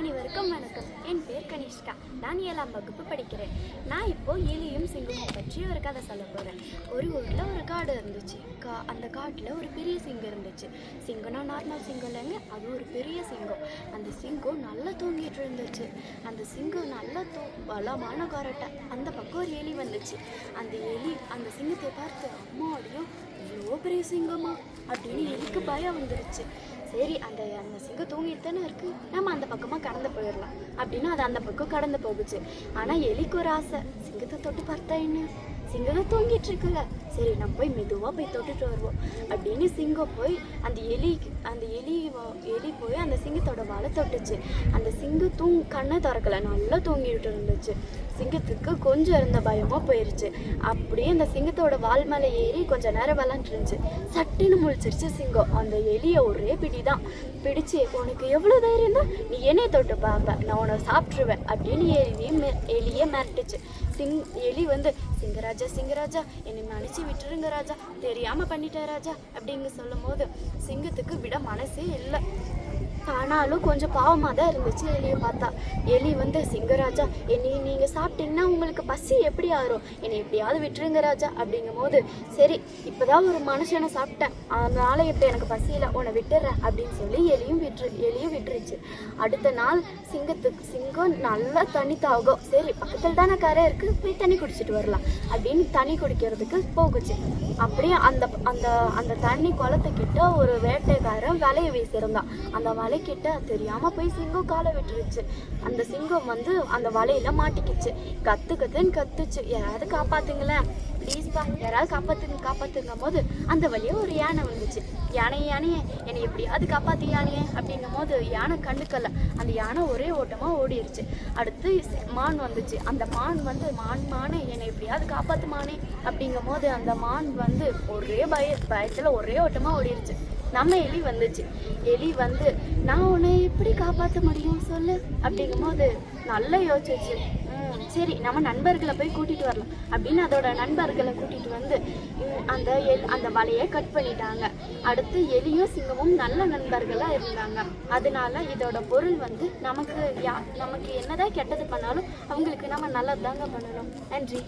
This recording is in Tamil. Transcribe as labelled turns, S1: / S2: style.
S1: அனைவருக்கும் வணக்கம். என் பேர் கனிஷ்கா. நான் ஏழாம் வகுப்பு படிக்கிறேன். நான் இப்போ எலியும் சிங்கமும் பற்றி ஒரு கதை சொல்ல போகிறேன் ஒரு ஊரில் ஒரு காடு இருந்துச்சு. கா அந்த காட்டில் ஒரு பெரிய சிங்கம் இருந்துச்சு. சிங்கம்னா நார்மல் சிங்கம் இல்லைங்க அது ஒரு பெரிய சிங்கம். அந்த சிங்கம் நல்லா தூங்கிட்டு இருந்துச்சு. அந்த சிங்கம் நல்லா தூ பலமான காரட்டை. அந்த பக்கம் ஒரு எலி வந்துச்சு. அந்த எலி அந்த சிங்கத்தை பார்த்து அம்மாடியும் இவ்வளோ பெரிய சிங்கமா? அப்படின்னு எலிக்கு பயம் வந்துருச்சு. சரி அந்த அந்த சிங்கம் தூங்கிட்டு தானே இருக்கு. நம்ம அந்த பக்கமாக கடந்து போயிடலாம். அப்படின்னு அது அந்த பக்கம் கடந்து போகுச்சு ஆனால் எலிக்கு ஒரு ஆசை. சிங்கத்தை தொட்டு பார்த்தா என்ன? சிங்கத்தை தூங்கிட்டு இருக்குல்ல சரி நம்ம போய் மெதுவாக போய் தொட்டுட்டு வருவோம். அப்படின்னு சிங்கம் போய் அந்த எலி அந்த எலி எலி போய் அந்த சிங்கத்தோட வலை தொட்டுச்சு. அந்த சிங்கம் தூங் கண்ணை திறக்கல. நல்லா தூங்கிட்டு இருந்துச்சு. சிங்கத்துக்கு கொஞ்சம் இருந்த பயமாக போயிருச்சு. அப்படியே அந்த சிங்கத்தோட வால் மேலே ஏறி கொஞ்ச நேரம் விளாண்டுருந்துச்சு சட்டின்னு சட்டுன்னு முழிச்சிருச்சு சிங்கம். அந்த எலியை ஒரே பிடி தான் பிடிச்சு உனக்கு எவ்வளோ தைரியம் தான் நீ என்னைய தொட்டு பார்ப்ப நான் உன்னை சாப்பிட்ருவேன் அப்படின்னு எலியே மெ எலியே மிரட்டுச்சு. சிங் எலி வந்து சிங்கராஜா சிங்கராஜா என்னை மன்னிச்சு விட்டுருங்க ராஜா. தெரியாம பண்ணிட்டேன் ராஜா அப்படிங்க சொல்லும் போது சிங்கத்துக்கு விட மனசே இல்லை. ஆனாலும் கொஞ்சம் பாவமாக தான் இருந்துச்சு எலியை பார்த்தா. எலி வந்து சிங்கராஜா என்னை நீங்கள் சாப்பிட்டீங்கன்னா உங்களுக்கு பசி எப்படி ஆறும்? என்னை எப்படியாவது விட்டுருங்க ராஜா அப்படிங்கும் போது சரி இப்போதான் ஒரு மனுஷனை சாப்பிட்டேன். அதனால இப்போ எனக்கு பசியில் உன்னை விட்டுறேன் அப்படின்னு சொல்லி எலியும் விட்டுரு எலியும் விட்டுருச்சு. அடுத்த நாள் சிங்கத்துக்கு சிங்கம் நல்லா தண்ணி தாகும். சரி பக்கத்தில் தானே கரை இருக்குது போய் தண்ணி குடிச்சிட்டு வரலாம் அப்படின்னு தண்ணி குடிக்கிறதுக்கு போகுச்சு. அப்படியே அந்த அந்த அந்த தண்ணி குளத்துக்கிட்ட ஒரு வேட்டைக்காரன் வலையை வீசியிருந்தான். அந்த வலைக்கிட்ட தெரியாம போய் சிங்கம் காலை விட்டுருச்சு. அந்த சிங்கம் வந்து அந்த வலையில மாட்டிக்கிச்சு. கத்து கத்துன்னு கத்துச்சு. யாராவது காப்பாத்துங்களேன். ப்ளீஸ்ப்பா யாராவது காப்பாத்துங்க காப்பாத்துங்கும் போது அந்த வழியே ஒரு யானை வந்துச்சு. யானை யானையே என்னை எப்படியாவது காப்பாத்து யானையே அப்படிங்கும் போது யானை கண்டுக்கல. அந்த யானை ஒரே ஓட்டமாக ஓடிருச்சு. அடுத்து மான் வந்துச்சு. அந்த மான் வந்து மான் மானே என்னை எப்படியாவது காப்பாத்து மானே அப்படிங்கும் போது அந்த மான் வந்து ஒரே பய பயத்தில் ஒரே ஓட்டமாக ஓடிருச்சு. நம்ம எலி வந்துச்சு. எலி வந்து நான் உன்னை எப்படி காப்பாற்ற முடியும் சொல்லு? அப்படிங்கும்போது நல்லா யோசிச்சு ம் சரி நம்ம நண்பர்களை போய் கூட்டிட்டு வரலாம். அப்படின்னு அதோட நண்பர்களை கூட்டிட்டு வந்து அந்த எல் அந்த வலையை கட் பண்ணிட்டாங்க. அடுத்து எலியும் சிங்கமும் நல்ல நண்பர்களாக இருந்தாங்க. அதனால இதோட பொருள் வந்து நமக்கு யா நமக்கு என்னதான் கெட்டது பண்ணாலும் அவங்களுக்கு நம்ம நல்லது தாங்க பண்ணணும். நன்றி.